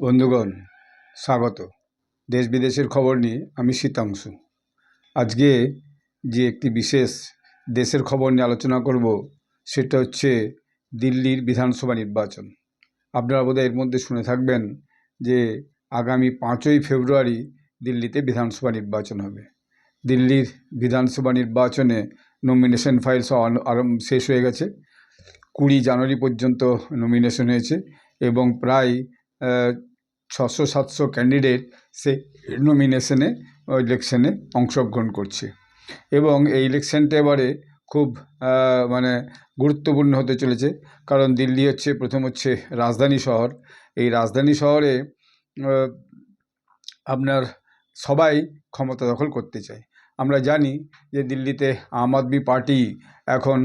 বন্ধুগণ, স্বাগত। দেশ বিদেশের খবর নিয়ে আমি শীতাংশু। আজকে যে একটি বিশেষ দেশের খবর নিয়ে আলোচনা করব, সেটা হচ্ছে দিল্লির বিধানসভা নির্বাচন। আপনারা বোধহয় এর মধ্যে শুনে থাকবেন যে আগামী পাঁচই ফেব্রুয়ারি দিল্লিতে বিধানসভা নির্বাচন হবে। দিল্লির বিধানসভা নির্বাচনে নমিনেশন ফাইল আরম্ভ শেষ হয়ে গেছে। কুড়ি জানুয়ারি পর্যন্ত নমিনেশন হয়েছে এবং প্রায় ছশো সাতশো ক্যান্ডিডেট সে নমিনেশনে ইলেকশনে অংশগ্রহণ করছে। এবং এই ইলেকশনটা এবারে খুব মানে গুরুত্বপূর্ণ হতে চলেছে। কারণ দিল্লি হচ্ছে, প্রথম হচ্ছে রাজধানী শহর। এই রাজধানী শহরে আপনার সবাই ক্ষমতা দখল করতে চায়। আমরা জানি যে দিল্লিতে আম আদমি পার্টি এখন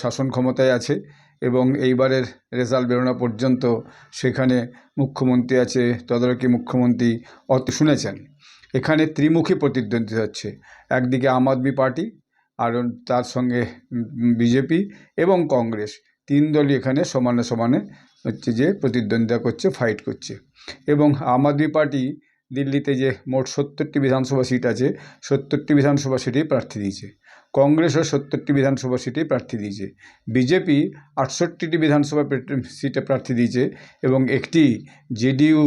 শাসন ক্ষমতায় আছে। এবং এইবারের রেজাল্ট বেরোনো পর্যন্ত সেখানে মুখ্যমন্ত্রী আছে, তদারকি মুখ্যমন্ত্রী অত শুনেছেন। এখানে ত্রিমুখী প্রতিদ্বন্দ্বিতা হচ্ছে, একদিকে আম আদমি পার্টি আর তার সঙ্গে বিজেপি এবং কংগ্রেস। তিন দলই এখানে সমানে সমানে হচ্ছে যে প্রতিদ্বন্দ্বিতা করছে ফাইট করছে। এবং আম আদমি পার্টি দিল্লিতে যে মোট সত্তরটি বিধানসভা সিট আছে, সত্তরটি বিধানসভা সিটেই প্রার্থী দিয়েছে। কংগ্রেসও সত্তরটি বিধানসভা সিটে প্রার্থী দিয়েছে। বিজেপি আটষট্টিটি বিধানসভা সিটে প্রার্থী দিয়েছে এবং একটি জেডিইউ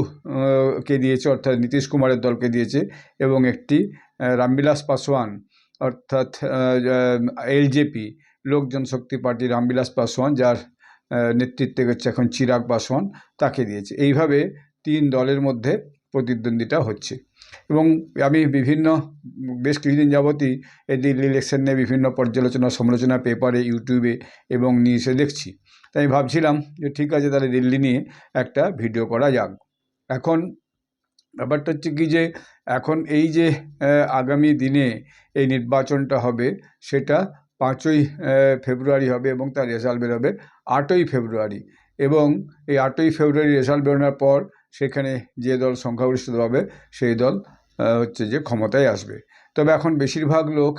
কে দিয়েছে, অর্থাৎ নীতিশ কুমারের দলকে দিয়েছে এবং একটি রামবিলাস পাসওয়ান অর্থাৎ এলজেপি লোক জনশক্তি পার্টি রামবিলাস পাসওয়ান যার নেতৃত্বে হচ্ছে এখন চিরাগ পাসওয়ান তাকে দিয়েছে। এইভাবে তিন দলের মধ্যে প্রতিদ্বন্দ্বিতা হচ্ছে। এবং আমি বিভিন্ন, বেশ কিছুদিন যাবতই এই দিল্লি ইলেকশন নিয়ে বিভিন্ন পর্যালোচনা, সমালোচনা পেপারে ইউটিউবে এবং নিউজে দেখছি। তাই আমি ভাবছিলাম যে ঠিক আছে, তাহলে দিল্লি নিয়ে একটা ভিডিও করা যাক। এখন ব্যাপারটা হচ্ছে কি যে, এখন এই যে আগামী দিনে এই নির্বাচনটা হবে, সেটা পাঁচই ফেব্রুয়ারি হবে এবং তার রেজাল্ট বেরোবে আটই ফেব্রুয়ারি। এবং এই আটই ফেব্রুয়ারি রেজাল্ট বেরোনোর পর সেখানে যে দল সংখ্যাগরিষ্ঠ হবে সেই দল হচ্ছে যে ক্ষমতায় আসবে। তবে এখন বেশিরভাগ লোক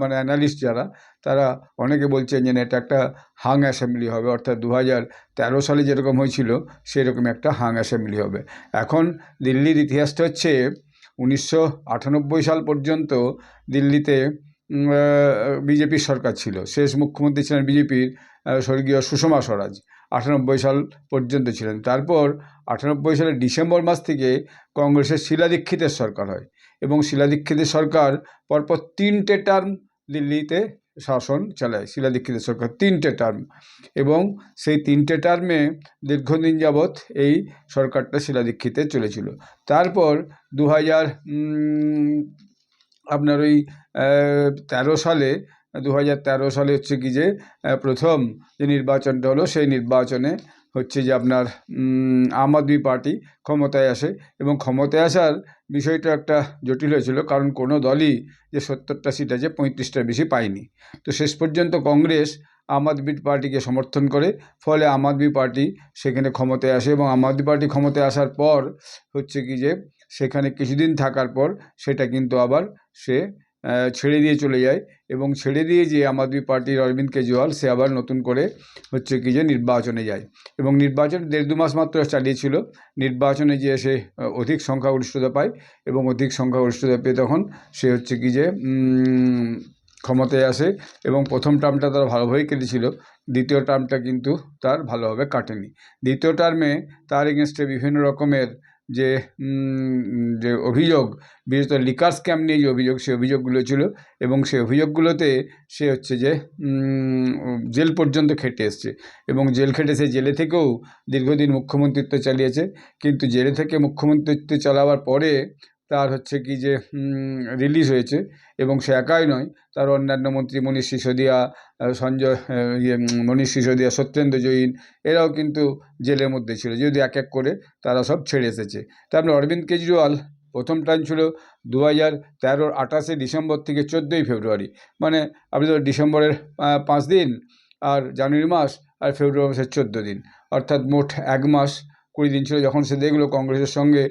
মানে অ্যানালিস্ট যারা, তারা অনেকে বলছেন যে এটা একটা হাং অ্যাসেম্বলি হবে। অর্থাৎ দু হাজার তেরো সালে যেরকম হয়েছিল, সেরকম একটা হাং অ্যাসেম্বলি হবে। এখন দিল্লির ইতিহাসটা হচ্ছে উনিশশো আটানব্বই সাল পর্যন্ত দিল্লিতে বিজেপির সরকার ছিল। শেষ মুখ্যমন্ত্রী ছিলেন বিজেপির স্বর্গীয় সুষমা স্বরাজ। আটানব্বই সাল পর্যন্ত ছিলেন। তারপর আটানব্বই সালের ডিসেম্বর মাস থেকে কংগ্রেসের শিলা দীক্ষিতের সরকার হয় এবং শিলা দীক্ষিতের সরকার পরপর তিনটে টার্ম দিল্লিতে শাসন চালায়, শিলা দীক্ষিতের সরকার তিনটে টার্ম এবং সেই তিনটে টার্মে দীর্ঘদিন যাবৎ এই সরকারটা শিলা দীক্ষিতে চলেছিল। তারপর দু হাজার আপনার ওই তেরো সালে দু তেরো সালে হচ্ছে কি যে প্রথম যে নির্বাচনটা হলো সেই নির্বাচনে হচ্ছে যে আপনার আম আদমি পার্টি ক্ষমতায় আসে এবং ক্ষমতায় আসার বিষয়টা একটা জটিল হয়েছিল কারণ কোনো দলই যে সত্তরটা সিট আছে পঁয়ত্রিশটার বেশি পায়নি। তো শেষ পর্যন্ত কংগ্রেস আম আদমি পার্টিকে সমর্থন করে, ফলে আম আদমি পার্টি সেখানে ক্ষমতায় আসে এবং আম আদমি পার্টি ক্ষমতায় আসার পর হচ্ছে কি যে সেখানে কিছুদিন থাকার পর সেটা কিন্তু আবার সে ছেড়ে দিয়ে চলে যায় এবং ছেড়ে দিয়ে যে আম আদমি পার্টির অরবিন্দ কেজরিওয়াল সে আবার নতুন করে হচ্ছে কি যে নির্বাচনে যায় এবং নির্বাচন দেড় দু মাস মাত্র চালিয়েছিল। নির্বাচনে যে সে অধিক সংখ্যাগরিষ্ঠতা পায় এবং অধিক সংখ্যা সংখ্যাগরিষ্ঠতা পেয়ে তখন সে হচ্ছে কি যে ক্ষমতায় আসে এবং প্রথম টার্মটা তার ভালোভাবেই কেটেছিল। দ্বিতীয় টার্মটা কিন্তু তার ভালোভাবে কাটেনি। দ্বিতীয় টার্মে তার এগেনস্টে বিভিন্ন রকমের যে যে অভিযোগ, বিশেষত লিকার স্ক্যাম নিয়ে যে অভিযোগ সে অভিযোগগুলো ছিল এবং সে অভিযোগগুলোতে সে হচ্ছে যে জেল পর্যন্ত খেটে এসছে এবং জেল খেটে সে জেলে থেকেও দীর্ঘদিন মুখ্যমন্ত্রিত্ব চালিয়েছে। কিন্তু জেলে থেকে মুখ্যমন্ত্রিত্ব চালাবার পরে তার হচ্ছে কি যে রিলিজ হয়েছে এবং সে একাই নয়, তার অন্যান্য মন্ত্রী মনীষ সিসোদিয়া সঞ্জয় ইয়ে মনীষ সিসোদিয়া, সত্যেন্দ্র জৈন, এরাও কিন্তু জেলের মধ্যে ছিল। যদি এক এক করে তারা সব ছেড়ে এসেছে। তারপরে অরবিন্দ কেজরিওয়াল, প্রথম টাইম ছিল দু হাজার তেরোর আঠাশে ডিসেম্বর থেকে চোদ্দোই ফেব্রুয়ারি। মানে আপনি তো ডিসেম্বরের পাঁচ দিন, আর জানুয়ারি মাস, আর ফেব্রুয়ারি মাসের চোদ্দ দিন। অর্থাৎ মোট এক মাস কুড়ি দিন ছিল, যখন সে দেখল কংগ্রেসের সঙ্গে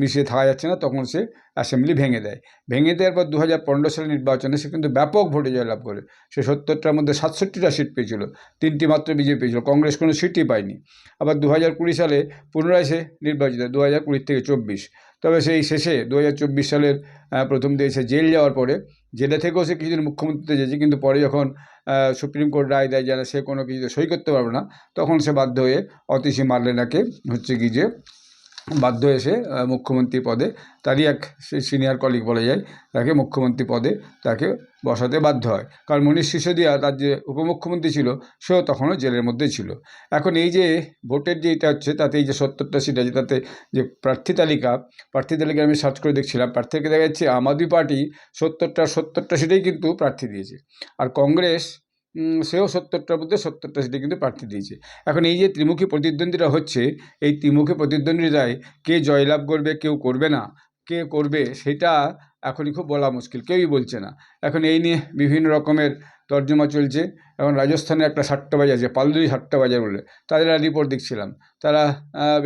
মিশিয়ে থাকা যাচ্ছে না, তখন সে অ্যাসেম্বলি ভেঙে দেয়। ভেঙে দেওয়ার পর দু হাজার পনেরো সালের নির্বাচনে সে কিন্তু ব্যাপক ভোটে জয়লাভ করে। সে সত্তরটার মধ্যে সাতষট্টিটা সিট পেয়েছিল, তিনটি মাত্র বিজেপি পেয়েছিল, কংগ্রেস কোনো সিটই পায়নি। আবার দু হাজার কুড়ি সালে পুনরায় সে নির্বাচিত দু হাজার কুড়ি থেকে চব্বিশ। তবে সেই শেষে দু হাজার চব্বিশ সালের প্রথম দিয়ে সে জেল যাওয়ার পরে, জেলে থেকেও সে কিছুদিন মুখ্যমন্ত্রীতে যেয়েছে কিন্তু পরে যখন সুপ্রিম কোর্ট রায় দেয় যেন সে কোনো কিছুতে সই করতে পারবে না, তখন সে বাধ্য হয়ে অতিশী মার্লেনাকে হচ্ছে কি যে বাধ্য সে আহ, মুখ্যমন্ত্রী পদে তারই এক সিনিয়র কলিগ বলা যায় তাকে মুখ্যমন্ত্রী পদে তাকে বসাতে বাধ্য হয়। কারণ মনীষ সিসোদিয়া তার যে উপমুখ্যমন্ত্রী ছিল সেও তখনও জেলের মধ্যে ছিল। এখন এই যে ভোটের যে এটা হচ্ছে তাতে এই যে সত্তরটা সিট আছে তাতে যে প্রার্থী তালিকা প্রার্থী তালিকা আমি সার্চ করে দেখছিলাম প্রার্থী তালিকা দেখা যাচ্ছে আম আদমি পার্টি সত্তরটা সত্তরটা সিটেই কিন্তু প্রার্থী দিয়েছে। আর কংগ্রেস সেও সত্তরটার মধ্যে সত্তরটা সিটে কিন্তু প্রার্থী দিয়েছে। এখন এই যে ত্রিমুখী প্রতিদ্বন্দ্বিতা হচ্ছে, এই ত্রিমুখী প্রতিদ্বন্দ্বিতায় কে জয়লাভ করবে, কেউ করবে না, কে করবে সেটা এখনই খুব বলা মুশকিল, কেউই বলছে না। এখন এই নিয়ে বিভিন্ন রকমের তর্জমা চলছে। এখন রাজস্থানে একটা সাতটা বাজার আছে পালদুরি সাতটা বাজার বলে, তাদের রিপোর্ট দেখছিলাম। তারা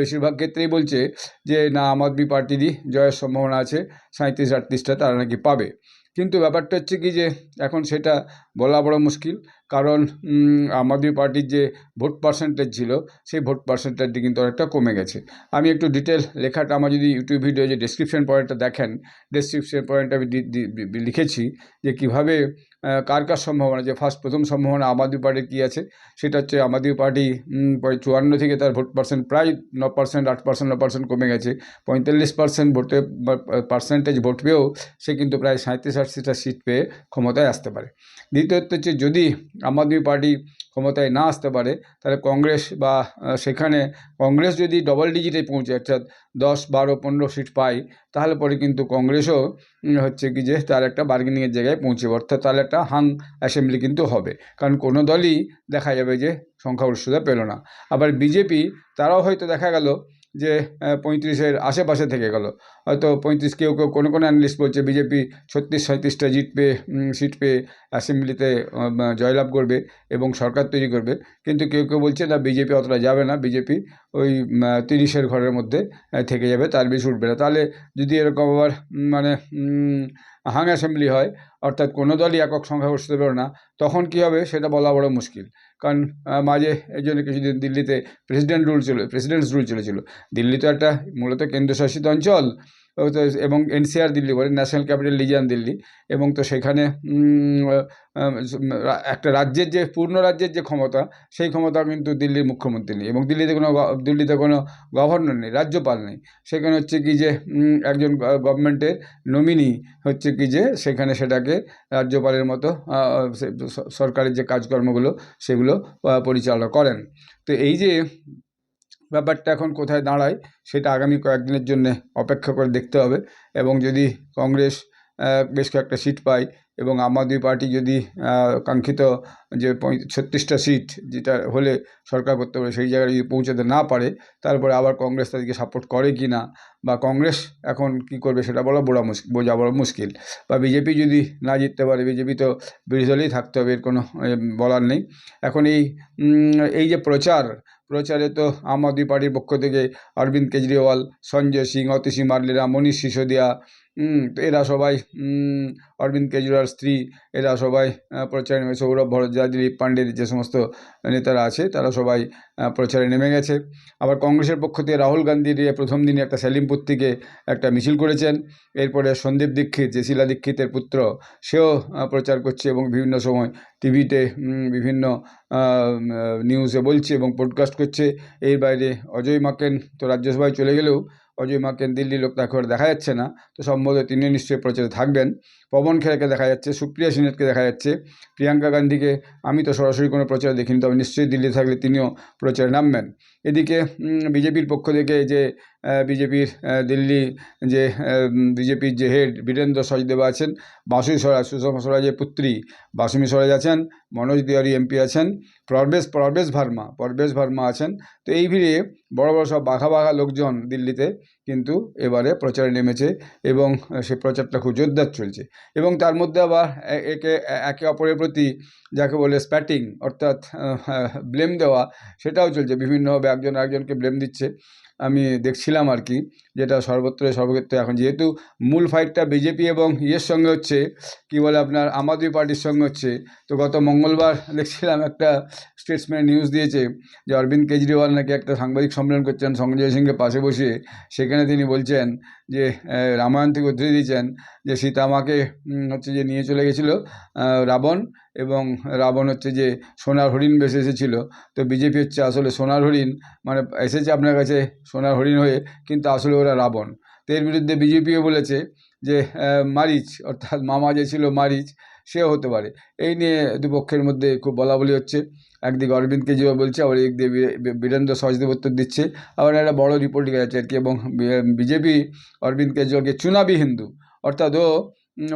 বেশিরভাগ ক্ষেত্রেই বলছে যে, না, আম আদমি পার্টিরই জয়ের সম্ভাবনা আছে সাঁত্রিশ আটত্রিশটা তারা নাকি পাবে। কিন্তু ব্যাপারটা হচ্ছে কি যে, এখন সেটা বলা বড় মুশকিল। কারণ আম আদমি পার্টির যে ভোট পার্সেন্টেজ ছিল, সেই ভোট পার্সেন্টেজটি কিন্তু অনেকটা কমে গেছে। আমি একটু ডিটেল লেখাটা, আমার যদি ইউটিউব ভিডিও যে ডেসক্রিপশন পয়েন্টটা দেখেন ডেসক্রিপশন পয়েন্টটা আমি লিখেছি যে কীভাবে কার কার সম্ভাবনা? যে ফার্স্ট প্রথম সম্ভাবনা আম আদমি পার্টির কী আছে? সেটা হচ্ছে আম আদমি পার্টি চুয়ান্ন থেকে তার ভোট পার্সেন্ট প্রায় ন পার্সেন্ট আট পার্সেন্ট ন পার্সেন্ট কমে গেছে। পঁয়তাল্লিশ পার্সেন্ট ভোটে পার্সেন্টেজ ভোট পেয়েও সে কিন্তু প্রায় সাঁত্রিশ আটত্রিশটা সিট পেয়ে ক্ষমতায় আসতে পারে। দ্বিতীয়ত হচ্ছে যদি আম আদমি পার্টি ক্ষমতায় না আসতে পারে, তাহলে কংগ্রেস বা সেখানে কংগ্রেস যদি ডবল ডিজিটে পৌঁছে, অর্থাৎ দশ, বারো, পনেরো সিট পায়, তাহলে পরে কিন্তু কংগ্রেসও হচ্ছে কি যে তার একটা বার্গেনিংয়ের জায়গায় পৌঁছবে, অর্থাৎ তাহলে একটা হাং অ্যাসেম্বলি কিন্তু হবে। কারণ কোনো দলই দেখা যাবে যে সংখ্যাগরিষ্ঠতা পেল না। আবার বিজেপি, তারাও হয়তো দেখা গেল যে পঁয়ত্রিশের আশেপাশে থেকে গেল। হয়তো পঁয়ত্রিশ কেউ কেউ কোনো কোনো অ্যানালিস্ট বলছে বিজেপি ছত্রিশ সাঁত্রিশটা জিট পেয়ে সিট পেয়ে অ্যাসেম্বলিতে জয়লাভ করবে এবং সরকার তৈরি করবে। কিন্তু কেউ কেউ বলছে, না বিজেপি অতটা যাবে না। বিজেপি ওই তিরিশের ঘরের মধ্যে থেকে যাবে, তার বেশি উঠবে না। তাহলে যদি এরকম আবার মানে হাং অ্যাসেম্বলি হয়, অর্থাৎ কোনো দলই একক সংখ্যাগরিষ্ঠ পেল না, তখন কী হবে? সেটা বলা বড় মুশকিল। কারণ মাঝে এই জন্য কিছুদিন দিল্লিতে প্রেসিডেন্ট রুল ছিল প্রেসিডেন্টস রুল চলেছিল। দিল্লি তো একটা মূলত কেন্দ্রশাসিত অঞ্চল। এবং এনসিআর দিল্লি বলে, ন্যাশনাল ক্যাপিটাল রিজিয়ন দিল্লি। এবং তো সেখানে একটা রাজ্যের যে, পূর্ণ রাজ্যের যে ক্ষমতা, সেই ক্ষমতা কিন্তু দিল্লির মুখ্যমন্ত্রী নেই। এবং দিল্লিতে কোনো দিল্লিতে কোনো গভর্নর নেই, রাজ্যপাল নেই। সেখানে হচ্ছে কি যে একজন গভর্নমেন্টের নমিনি হচ্ছে কি যে, সেখানে সেটাকে রাজ্যপালের মতো সরকারের যে কাজকর্মগুলো, সেগুলো পরিচালনা করেন। তো এই যে ব্যাপারটা এখন কোথায় দাঁড়ায় সেটা আগামী কয়েকদিনের জন্য অপেক্ষা করে দেখতে হবে। এবং যদি কংগ্রেস বেশ কয়েকটা সিট পায় এবং আম আদমি পার্টি যদি কাঙ্ক্ষিত যে ছত্রিশটা সিট যেটা হলে সরকার করতে পারে সেই জায়গায় যদি পৌঁছাতে না পারে, তারপরে আবার কংগ্রেস তাদেরকে সাপোর্ট করে কি না বা কংগ্রেস এখন কি করবে সেটা বলা বড় মুশকিল বোঝা বড় মুশকিল। বা বিজেপি যদি না জিততে পারে, বিজেপি তো বিরোধী দলেই থাকতে হবে, এর কোনো বলার নেই। এখন এই এই যে প্রচার প্রচারে তো আম আদমি পার্টির পক্ষ থেকে অরবিন্দ কেজরিওয়াল, সঞ্জয় সিং অতিশী মার্লিরা মনীষ সিসোদিয়া এরা সবাই অরবিন্দ কেজরিওয়াল স্ত্রী, এরা সবাই প্রচারে নেমে সৌরভ ভরদ্বাজ, দিলীপ পাণ্ডে, যে সমস্ত নেতারা আছে, তারা সবাই প্রচারে নেমে গেছে। আবার কংগ্রেসের পক্ষ থেকে রাহুল গান্ধীর প্রথম দিনে একটা সেলিমপুর থেকে একটা মিছিল করেছেন। এরপরে সন্দীপ দীক্ষিত, যে শিলা দীক্ষিতের পুত্র, সেও প্রচার করছে এবং বিভিন্ন সময় টিভিতে বিভিন্ন নিউজে বলছে এবং পডকাস্ট করছে। এর বাইরে অজয় মাকেন তো রাজ্যসভায় চলে গেলেও অজয় মাকেন দিল্লির লোক আর দেখা যাচ্ছে না, তো সম্ভবত তিনি নিশ্চয়ই প্রচারে থাকবেন। পবন খেরাকে দেখা যাচ্ছে, সুপ্রিয়া সিনহাকে দেখা যাচ্ছে। প্রিয়াঙ্কা গান্ধীকে আমি তো সরাসরি কোনো প্রচারে দেখিনি, তবে নিশ্চয়ই দিল্লি থাকলে তিনিও প্রচারে নামবেন। এদিকে বিজেপির পক্ষ থেকে যে বিজেপির দিল্লি যে বিজেপির যে হেড বীরেন্দ্র সচদেব আছেন বাসুই স্বরাজ, সুষমা স্বরাজের পুত্রী বাসুমি স্বরাজ আছেন, মনোজ তিওয়ারি এমপি আছেন, প্রবেশ প্রবেশ ভার্মা প্রবেশ ভার্মা আছেন। তো এই ভিড়ে বড় বড় সব বাঘা বাঘা লোকজন দিল্লিতে কিন্তু এবারে প্রচারে নেমেছে এবং সে প্রচারটা খুব জোরদার চলছে। এবং তার মধ্যে আবার একে একে অপরের প্রতি যাকে বলে স্প্যাটিং অর্থাৎ ব্লেম দেওয়া, সেটাও চলছে। বিভিন্নভাবে একজন একজনকে ব্লেম দিচ্ছে। আমি দেখছিলাম আর কি। যেটা সর্বত্র সর্বক্ষেত্রে এখন। যেহেতু মূল ফাইটটা বিজেপি এবং ইয়ের সঙ্গে হচ্ছে, কি বলে আপনার, আম আদমি পার্টির সঙ্গে হচ্ছে, তো গত মঙ্গলবার দেখছিলাম একটা স্টেটসম্যান নিউজ দিয়েছে যে অরবিন্দ কেজরিওয়াল নাকি একটা সাংবাদিক সম্মেলন করছেন সঞ্জয় সিংকে পাশে বসিয়ে। সেখানে তিনি বলছেন যে রামায়ণ থেকে উদ্ধৃতি দিয়েছেন যে সীতামাকে হচ্ছে যে নিয়ে চলে গেছিল রাবণ এবং রাবণ হচ্ছে যে সোনার হরিণ বেশি এসেছিল। তো বিজেপি হচ্ছে আসলে সোনার হরিণ মানে এসেছে আপনার কাছে সোনার হরিণ হয়ে, কিন্তু আসলে ওরা রাবণ। তো এর বিরুদ্ধে বিজেপিও বলেছে যে মারিচ, অর্থাৎ মামা যে ছিল মারিচ, সেও হতে পারে। এই নিয়ে দুপক্ষের মধ্যে খুব বলা বলি হচ্ছে। একদিকে অরবিন্দ কেজরিওয়াল বলছে, আবার একদিকে বীরেন্দ্র সহজদেব উত্তর দিচ্ছে। আবার একটা বড় রিপোর্ট যাচ্ছে আর কি, এবং বিজেপি অরবিন্দ কেজরিওয়ালকে চুনাবি হিন্দু। অর্থাৎ ও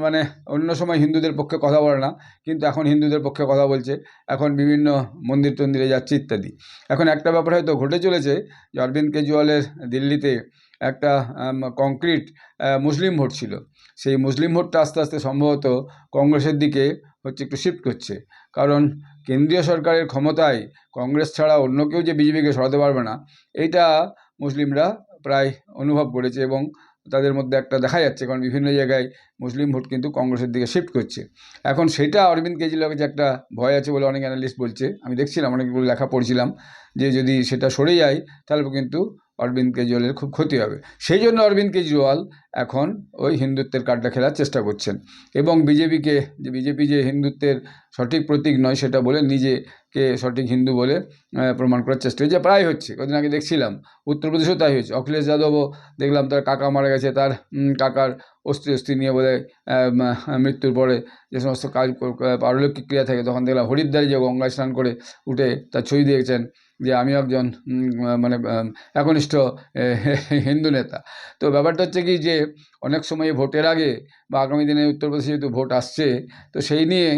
মানে অন্য সময় হিন্দুদের পক্ষে কথা বলে না, কিন্তু এখন হিন্দুদের পক্ষে কথা বলছে। এখন বিভিন্ন মন্দির টন্দিরে যাচ্ছে ইত্যাদি। এখন একটা ব্যাপার হয়তো ঘটে চলেছে যে, অরবিন্দ কেজরিওয়ালের দিল্লিতে একটা কংক্রিট মুসলিম ভোট ছিল। সেই মুসলিম ভোটটা আস্তে আস্তে সম্ভবত কংগ্রেসের দিকে হচ্ছে একটু শিফট করছে। কারণ কেন্দ্রীয় সরকারের ক্ষমতায় কংগ্রেস ছাড়া অন্য কেউ যে বিজেপিকে সরাতে পারবে না এইটা মুসলিমরা প্রায় অনুভব করেছে এবং তাদের মধ্যে একটা দেখা যাচ্ছে। কারণ বিভিন্ন জায়গায় মুসলিম ভোট কিন্তু কংগ্রেসের দিকে শিফট করছে। এখন সেটা অরবিন্দ কেজরিওয়ালের যে একটা ভয় আছে বলে অনেক অ্যানালিস্ট বলছে। আমি দেখছিলাম অনেকগুলো লেখা পড়ছিলাম যে যদি সেটা সরে যায়, তাহলে কিন্তু অরবিন্দ কেজরিওয়ালের খুব ক্ষতি হবে। সেই জন্য অরবিন্দ কেজরিওয়াল এখন ওই হিন্দুত্বের কার্ডটা খেলার চেষ্টা করছেন। এবং বিজেপিকে যে বিজেপি যে হিন্দুত্বের সঠিক প্রতীক নয় সেটা বলে নিজেকে সঠিক হিন্দু বলে প্রমাণ করার চেষ্টা হয়েছে প্রায় হচ্ছে। কদিন আগে দেখছিলাম উত্তরপ্রদেশেও তাই হয়েছে। অখিলেশ যাদবও দেখলাম তার কাকা মারা গেছে তার কাকার অস্থি অস্থি নিয়ে আহ, মৃত্যুর পরে যে সমস্ত কাজ পারলৌকিক ক্রিয়া থাকে তখন দেখলাম হরিদ্বারে যে গঙ্গায় স্নান করে উঠে তার ছবি দিয়েছেন যে আমি একজন মানে একনিষ্ঠ হিন্দু নেতা। তো ব্যাপারটা হচ্ছে কি যে, অনেক সময় ভোটের আগে বা আগামী দিনে উত্তরপ্রদেশে যেহেতু ভোট আসছে, তো সেই নিয়ে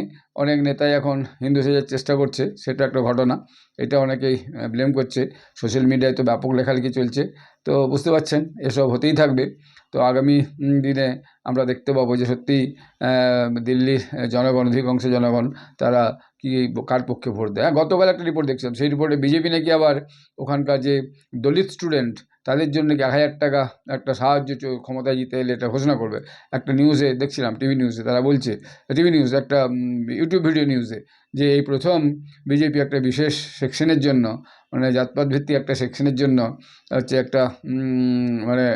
অনেক নেতাই এখন হিন্দু সেজার চেষ্টা করছে। সেটা একটা ঘটনা। এটা অনেকেই ব্লেম করছে। সোশ্যাল মিডিয়ায় তো ব্যাপক লেখালেখি চলছে। তো বুঝতে পারছেন, এসব হতেই থাকবে। তো আগামী দিনে আমরা দেখতে পাবো যে সত্যি দিল্লির জনগণ, অধিকাংশ জনগণ, তারা কি কার পক্ষে ভোট দেয়? হ্যাঁ, গতকাল একটা রিপোর্ট দেখছিলাম। সেই রিপোর্টে বিজেপি নাকি আবার ওখানকার যে দলিত স্টুডেন্ট তাদের জন্য কি এক হাজার টাকা একটা সাহায্য ক্ষমতায় জিতে এলে এটা ঘোষণা করবে। একটা নিউজে দেখছিলাম টিভি নিউজে তারা বলছে টিভি নিউজ একটা ইউটিউব ভিডিও নিউজে যে এই প্রথম বিজেপি একটা বিশেষ সেকশনের জন্য মানে জাতপাত ভিত্তিক একটা সেকশনের জন্য হচ্ছে একটা মানে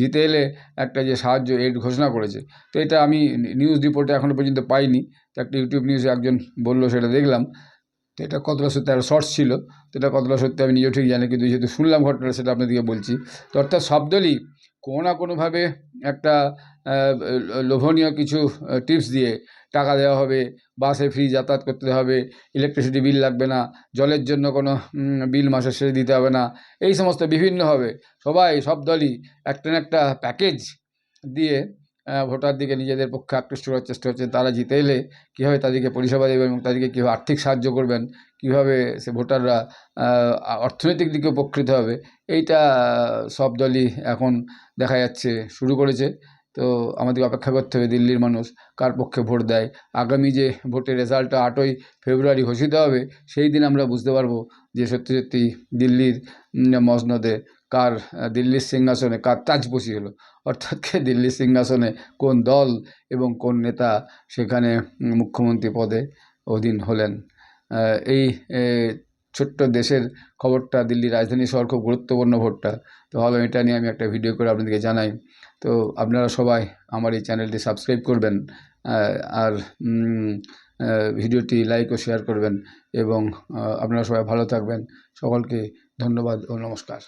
জিতে এলে একটা যে সাহায্য এড ঘোষণা করেছে। তো এটা আমি নিউজ রিপোর্টে এখনও পর্যন্ত পাইনি। একটা ইউটিউব নিউজে একজন বলল, সেটা দেখলাম, তো এটা কতটা সত্যি একটা শর্টস ছিল, তো এটা কতটা সত্যি আমি নিজেও ঠিক জানি কিন্তু যেহেতু শুনলাম ঘটনাটা, সেটা আপনাদেরকে বলছি। তো অর্থাৎ সব দলই কোনো না কোনোভাবে একটা লোভনীয় কিছু টিপস দিয়ে টাকা দেওয়া হবে বাসে ফ্রি যাতায়াত করতে হবে ইলেকট্রিসিটি বিল লাগবে না, জলের জন্য কোনো বিল মাসের শেষে দিতে হবে না, এই সমস্ত বিভিন্নভাবে সবাই, সব দলই একটা না একটা প্যাকেজ দিয়ে ভোটার দিকে নিজেদের পক্ষে আকৃষ্ট করার চেষ্টা হচ্ছে তারা জিতে এলে কীভাবে তাদেরকে পরিষেবা দেবেন এবং তাদেরকে কীভাবে আর্থিক সাহায্য করবেন, কীভাবে সে ভোটাররা অর্থনৈতিক দিকে উপকৃত হবে, এইটা সব দলই এখন দেখা যাচ্ছে শুরু করেছে। তো আমাদেরকে অপেক্ষা করতে হবে দিল্লির মানুষ কার পক্ষে ভোট দেয়। আগামী যে ভোটের রেজাল্টটা আটই ফেব্রুয়ারি ঘোষিত হবে, সেই দিন আমরা বুঝতে পারব যে সত্যি সত্যি দিল্লির মসনদে কার দিল্লির সিংহাসনে কার তাজ বসি হলো? অর্থাৎ কে দিল্লির সিংহাসনে কোন দল এবং কোন নেতা সেখানে মুখ্যমন্ত্রী পদে অধীন হলেন? এই ছোট্ট দেশের খবরটা, দিল্লির রাজধানী শহর, খুব গুরুত্বপূর্ণ ভোটটা। তো ভালো এটা নিয়ে আমি একটা ভিডিও করে আপনাদেরকে জানাই। তো আপনারা সবাই আমার এই চ্যানেলটি সাবস্ক্রাইব করবেন আর ভিডিওটি লাইক ও শেয়ার করবেন এবং আপনারা সবাই ভালো থাকবেন। সকলকে ধন্যবাদ ও নমস্কার।